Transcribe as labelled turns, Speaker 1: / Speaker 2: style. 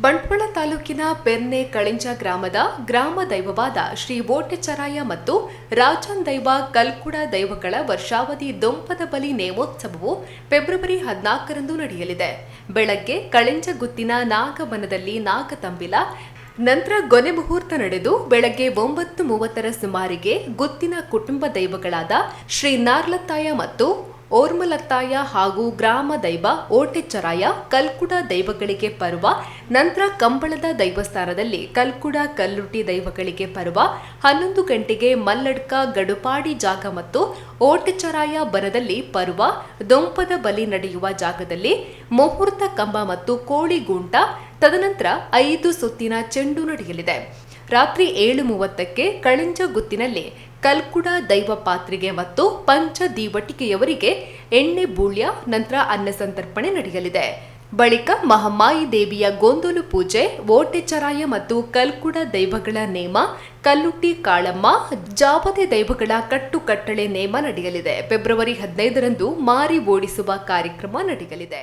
Speaker 1: ಬಂಟ್ವಾಳ ತಾಲೂಕಿನ ಪೆರ್ನೆ ಕಳಿಂಜ ಗ್ರಾಮದ ಗ್ರಾಮ ದೈವವಾದ ಶ್ರೀ ಓಟೆಚರಾಯ ಮತ್ತು ರಾಜನ್ ದೈವ ಕಲ್ಕುಡ ದೈವಗಳ ವರ್ಷಾವಧಿ ದೊಂಪದ ಬಲಿ ನೇಮೋತ್ಸವವು ಫೆಬ್ರವರಿ ಹದಿನಾಲ್ಕರಂದು ನಡೆಯಲಿದೆ. ಬೆಳಗ್ಗೆ ಕಳಿಂಜ ಗುತ್ತಿನ ನಾಗವನದಲ್ಲಿ ನಾಗತಂಬಿಲ ನಂತರ ಗೊನೆ ಮುಹೂರ್ತ ನಡೆದು ಬೆಳಗ್ಗೆ ಒಂಬತ್ತು ಮೂವತ್ತರ ಸುಮಾರಿಗೆ ಗುತ್ತಿನ ಕುಟುಂಬ ದೈವಗಳಾದ ಶ್ರೀ ನಾರ್ಲತ್ತಾಯ ಮತ್ತು ಓರ್ಮಲತ್ತಾಯ ಹಾಗೂ ಗ್ರಾಮ ದೈವ ಓಟೆಚರಾಯ ಕಲ್ಕುಡ ದೈವಗಳಿಗೆ ಪರ್ವ, ನಂತರ ಕಂಬಳದ ದೈವಸ್ಥಾನದಲ್ಲಿ ಕಲ್ಕುಡ ಕಲ್ಲುಟಿ ದೈವಗಳಿಗೆ ಪರ್ವ, ಹನ್ನೊಂದು ಗಂಟೆಗೆ ಮಲ್ಲಡ್ಕ ಗಡುಪಾಡಿ ಜಾಗ ಮತ್ತು ಓಟೆಚರಾಯ ಬರದಲ್ಲಿ ಪರ್ವ, ದೊಂಪದ ಬಲಿ ನಡೆಯುವ ಜಾಗದಲ್ಲಿ ಮುಹೂರ್ತ ಕಂಬ ಮತ್ತು ಕೋಳಿ ಗೂಂಟ, ತದನಂತರ ಐದು ಸುತ್ತಿನ ಚೆಂಡು ನಡೆಯಲಿದೆ. ರಾತ್ರಿ ಏಳು ಮೂವತ್ತಕ್ಕೆ ಕಳಿಂಜ ಗುತ್ತಿನಲ್ಲಿ ಕಲ್ಕುಡ ದೈವ ಪಾತ್ರಿಗೆ ಮತ್ತು ಪಂಚ ದೀವಟಿಕೆಯವರಿಗೆ ಎಣ್ಣೆ ಬೂಳ್ಯ, ನಂತರ ಅನ್ನ ಸಂತರ್ಪಣೆ ನಡೆಯಲಿದೆ. ಬಳಿಕ ಮಹಮ್ಮಾಯಿ ದೇವಿಯ ಗೊಂದಲು ಪೂಜೆ ಓಟೆಚರಾಯ ಮತ್ತು ಕಲ್ಕುಡ ದೈವಗಳ ನೇಮ, ಕಲ್ಲುಟ್ಟಿ ಕಾಳಮ್ಮ ಜಾಬತೆ ದೈವಗಳ ಕಟ್ಟುಕಟ್ಟಳೆ ನೇಮ ನಡೆಯಲಿದೆ. ಫೆಬ್ರವರಿ ಹದಿನೈದರಂದು ಮಾರಿ ಓಡಿಸುವ ಕಾರ್ಯಕ್ರಮ ನಡೆಯಲಿದೆ.